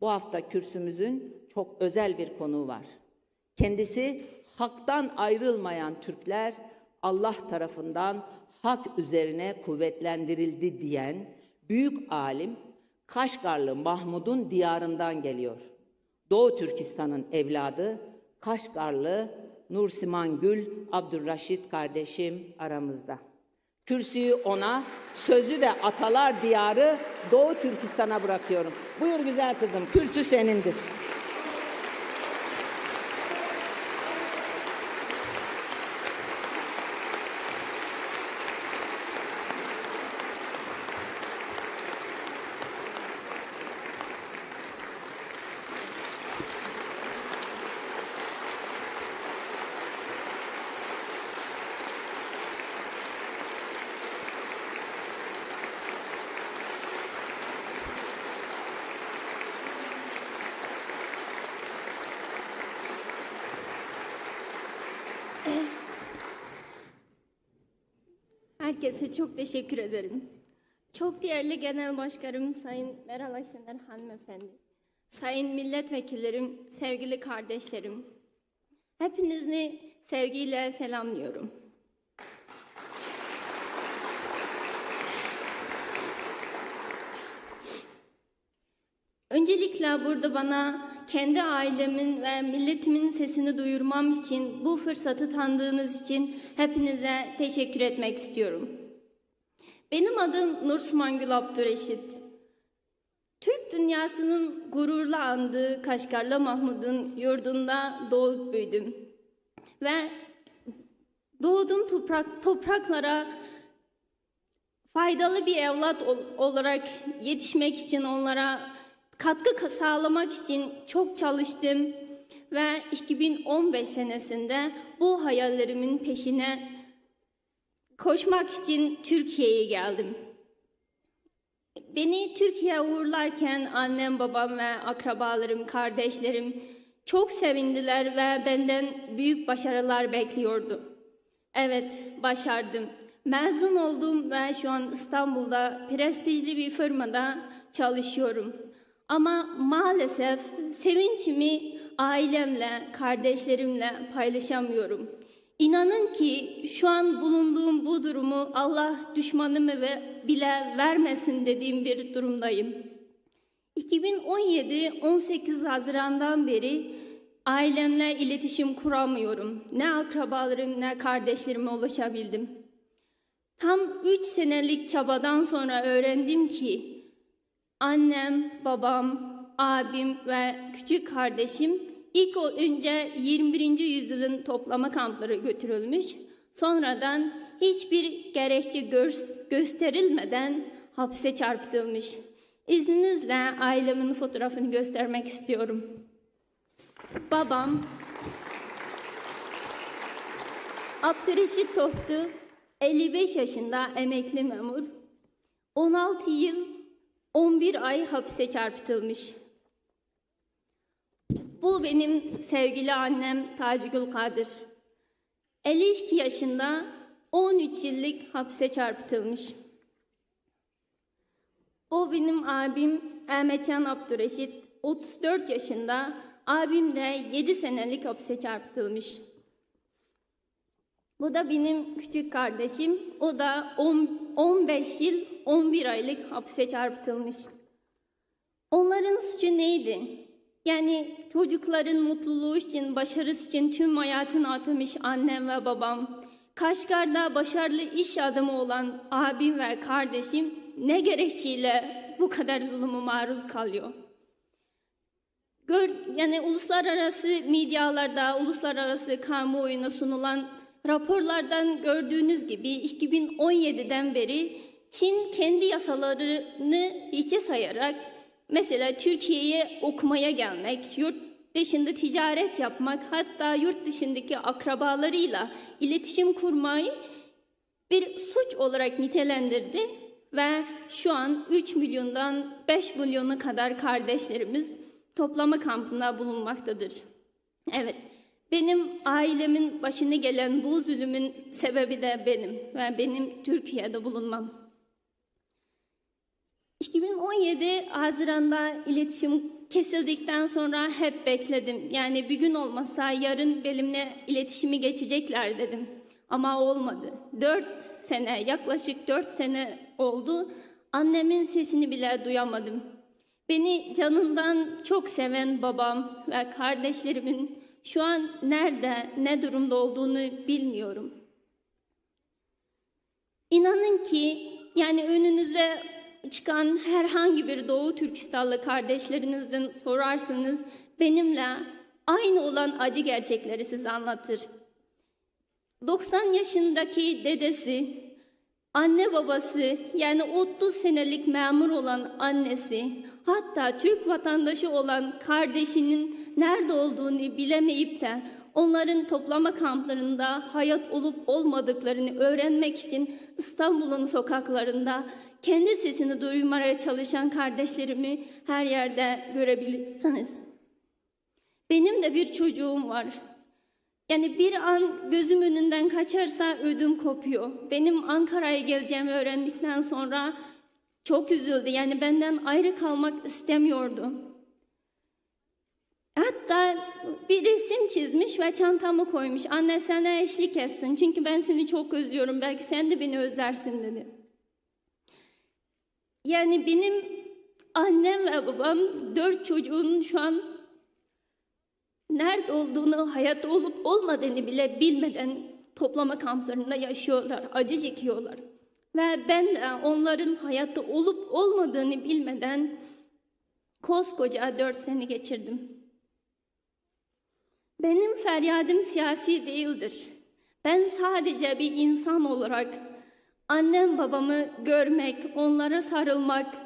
Bu hafta kürsümüzün çok özel bir konuğu var. Kendisi haktan ayrılmayan Türkler Allah tarafından hak üzerine kuvvetlendirildi diyen büyük alim Kaşgarlı Mahmud'un diyarından geliyor. Doğu Türkistan'ın evladı Kaşgarlı Nursiman Gül Abdurraşit kardeşim aramızda. Kürsüyü ona, sözü de atalar diyarı Doğu Türkistan'a bırakıyorum. Buyur güzel kızım, kürsü senindir. Herkese çok teşekkür ederim. Çok değerli Genel Başkanım Sayın Meral Akşener Hanımefendi, Sayın Milletvekillerim, sevgili kardeşlerim, hepinizi sevgiyle selamlıyorum. Öncelikle burada bana kendi ailemin ve milletimin sesini duyurmam için bu fırsatı tanıdığınız için hepinize teşekkür etmek istiyorum. Benim adım Nursman Gül Abdüreşit. Türk dünyasının gururla andığı Kaşgarlı Mahmud'un yurdunda doğup büyüdüm. Ve doğduğum toprak, topraklara faydalı bir evlat ol- olarak yetişmek için onlara katkı sağlamak için çok çalıştım ve 2015 senesinde bu hayallerimin peşine koşmak için Türkiye'ye geldim. Beni Türkiye'ye uğurlarken annem, babam ve akrabalarım, kardeşlerim çok sevindiler ve benden büyük başarılar bekliyordu. Evet, başardım. Mezun oldum ve şu an İstanbul'da prestijli bir firmada çalışıyorum. Ama maalesef sevinçimi ailemle, kardeşlerimle paylaşamıyorum. İnanın ki şu an bulunduğum bu durumu Allah düşmanımı bile vermesin dediğim bir durumdayım. 2017-18 Haziran'dan beri ailemle iletişim kuramıyorum. Ne akrabalarım ne kardeşlerime ulaşabildim. Tam 3 senelik çabadan sonra öğrendim ki annem, babam, abim ve küçük kardeşim ilk önce 21. yüzyılın toplama kampları götürülmüş. Sonradan hiçbir gerekçe gö- gösterilmeden hapse çarptırılmış. İzninizle ailemin fotoğrafını göstermek istiyorum. Babam Abdüreşit Toftu 55 yaşında emekli memur. 16 yıl 11 ay hapse çarpıtılmış. Bu benim sevgili annem Tacigül Kadir. 52 yaşında 13 yıllık hapse çarpıtılmış. O benim abim Ahmetcan Abdüreşit 34 yaşında, abim de 7 senelik hapse çarpıtılmış. Bu da benim küçük kardeşim. O da 10 15 yıl 11 aylık hapse çarpıtılmış. Onların suçu neydi? Yani çocukların mutluluğu için, başarısı için tüm hayatını atamış annem ve babam. Kaşgar'da başarılı iş adamı olan abim ve kardeşim ne gerekçeyle bu kadar zulümü maruz kalıyor? Gör, yani uluslararası medyalarda, uluslararası kamuoyuna sunulan raporlardan gördüğünüz gibi 2017'den beri Çin kendi yasalarını hiçe sayarak mesela Türkiye'ye okumaya gelmek, yurt dışında ticaret yapmak, hatta yurt dışındaki akrabalarıyla iletişim kurmayı bir suç olarak nitelendirdi ve şu an 3 milyondan 5 milyona kadar kardeşlerimiz toplama kampında bulunmaktadır. Evet, benim ailemin başına gelen bu zulümün sebebi de benim ve benim Türkiye'de bulunmam. 2017 Haziran'da iletişim kesildikten sonra hep bekledim. Yani bir gün olmasa yarın benimle iletişimi geçecekler dedim. Ama olmadı. Dört sene, yaklaşık dört sene oldu. Annemin sesini bile duyamadım. Beni canından çok seven babam ve kardeşlerimin şu an nerede, ne durumda olduğunu bilmiyorum. İnanın ki yani önünüze çıkan herhangi bir Doğu Türkistanlı kardeşlerinizden sorarsınız benimle aynı olan acı gerçekleri size anlatır. 90 yaşındaki dedesi, anne babası yani 30 senelik memur olan annesi, hatta Türk vatandaşı olan kardeşinin nerede olduğunu bilemeyip de onların toplama kamplarında hayat olup olmadıklarını öğrenmek için İstanbul'un sokaklarında kendi sesini duymaya çalışan kardeşlerimi her yerde görebilirsiniz. Benim de bir çocuğum var. Yani bir an gözüm önünden kaçarsa ödüm kopuyor. Benim Ankara'ya geleceğimi öğrendikten sonra çok üzüldü. Yani benden ayrı kalmak istemiyordu. Hatta bir resim çizmiş ve çantamı koymuş. Anne sana eşlik etsin çünkü ben seni çok özlüyorum. Belki sen de beni özlersin dedi. Yani benim annem ve babam dört çocuğun şu an nerede olduğunu, hayatta olup olmadığını bile bilmeden toplama kamplarında yaşıyorlar, acı çekiyorlar. Ve ben de onların hayatta olup olmadığını bilmeden koskoca dört sene geçirdim. Benim feryadım siyasi değildir. Ben sadece bir insan olarak annem babamı görmek, onlara sarılmak,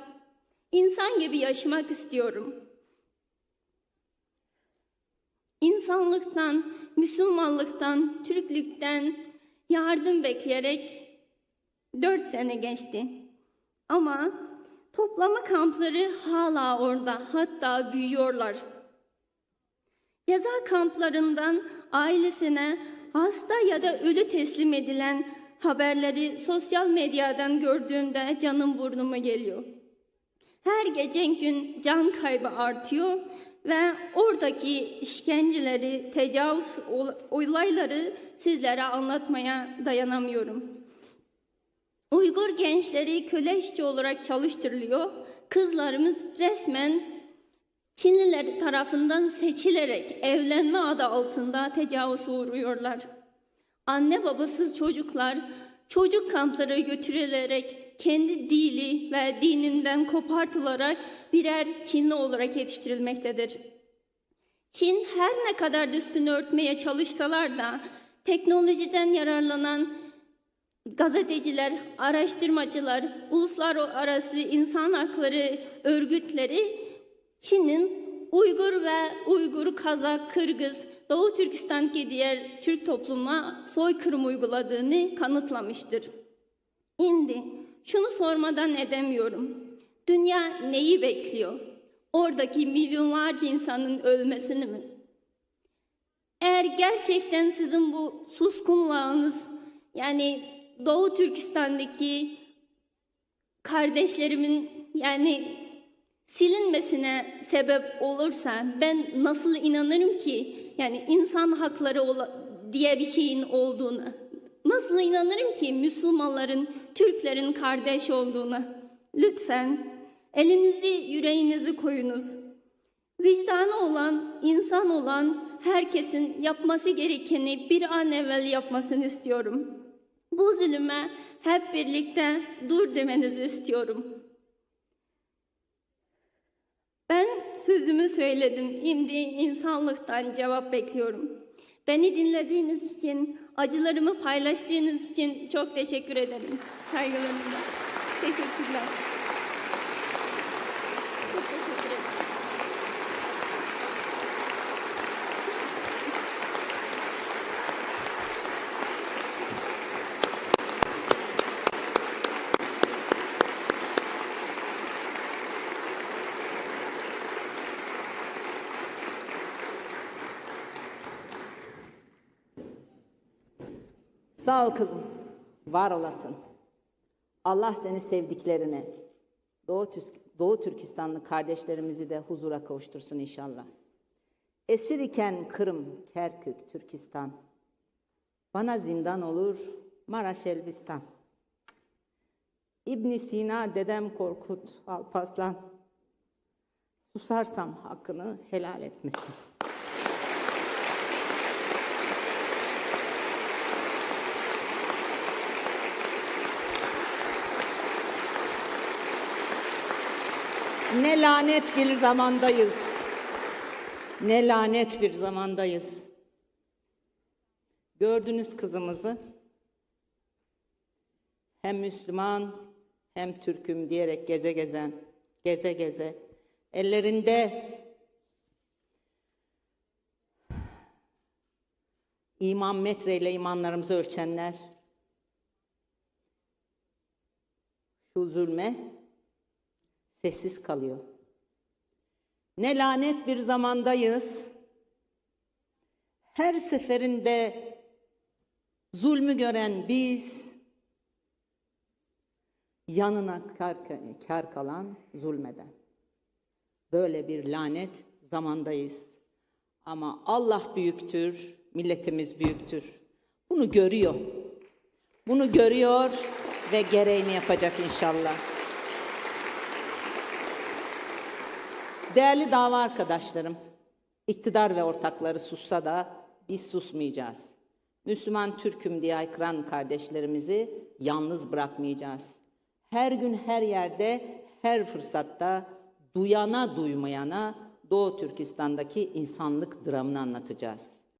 insan gibi yaşamak istiyorum. İnsanlıktan, Müslümanlıktan, Türklükten yardım bekleyerek dört sene geçti. Ama toplama kampları hala orada, hatta büyüyorlar. Ceza kamplarından ailesine hasta ya da ölü teslim edilen haberleri sosyal medyadan gördüğümde canım burnuma geliyor. Her geçen gün can kaybı artıyor ve oradaki işkenceleri, tecavüz olayları sizlere anlatmaya dayanamıyorum. Uygur gençleri köle işçi olarak çalıştırılıyor. Kızlarımız resmen Çinliler tarafından seçilerek evlenme adı altında tecavüz uğruyorlar. Anne babasız çocuklar çocuk kamplara götürülerek kendi dili ve dininden kopartılarak birer Çinli olarak yetiştirilmektedir. Çin her ne kadar üstünü örtmeye çalışsalar da teknolojiden yararlanan gazeteciler, araştırmacılar, uluslararası insan hakları örgütleri Çin'in Uygur ve Uygur, Kazak, Kırgız, Doğu Türkistan'daki diğer Türk topluma soykırım uyguladığını kanıtlamıştır. Şimdi şunu sormadan edemiyorum. Dünya neyi bekliyor? Oradaki milyonlarca insanın ölmesini mi? Eğer gerçekten sizin bu suskunluğunuz yani Doğu Türkistan'daki kardeşlerimin yani silinmesine sebep olursa ben nasıl inanırım ki yani insan hakları diye bir şeyin olduğunu? Nasıl inanırım ki Müslümanların, Türklerin kardeş olduğunu? Lütfen elinizi yüreğinizi koyunuz. Vicdanı olan, insan olan herkesin yapması gerekeni bir an evvel yapmasını istiyorum. Bu zulüme hep birlikte dur demenizi istiyorum. Ben sözümü söyledim. Şimdi insanlıktan cevap bekliyorum. Beni dinlediğiniz için, acılarımı paylaştığınız için çok teşekkür ederim. Saygılarımla. Teşekkürler. Sağ ol kızım. Var olasın. Allah seni sevdiklerine, Doğu Türk- Doğu Türkistanlı kardeşlerimizi de huzura kavuştursun inşallah. Esir iken Kırım, Kerkük, Türkistan. Bana zindan olur Maraş Elbistan. İbn Sina, dedem Korkut, Alparslan. Susarsam hakkını helal etmesin. Ne lanet bir zamandayız. Ne lanet bir zamandayız. Gördünüz kızımızı. Hem Müslüman hem Türk'üm diyerek geze gezen, geze geze. Ellerinde iman metreyle imanlarımızı ölçenler şu zulme sessiz kalıyor. Ne lanet bir zamandayız. Her seferinde zulmü gören biz, yanına kar, kar kalan zulmeden. Böyle bir lanet zamandayız. Ama Allah büyüktür, milletimiz büyüktür. Bunu görüyor. Bunu görüyor ve gereğini yapacak inşallah. Değerli dava arkadaşlarım, iktidar ve ortakları sussa da biz susmayacağız. Müslüman Türk'üm diye haykıran kardeşlerimizi yalnız bırakmayacağız. Her gün her yerde, her fırsatta duyana duymayana Doğu Türkistan'daki insanlık dramını anlatacağız.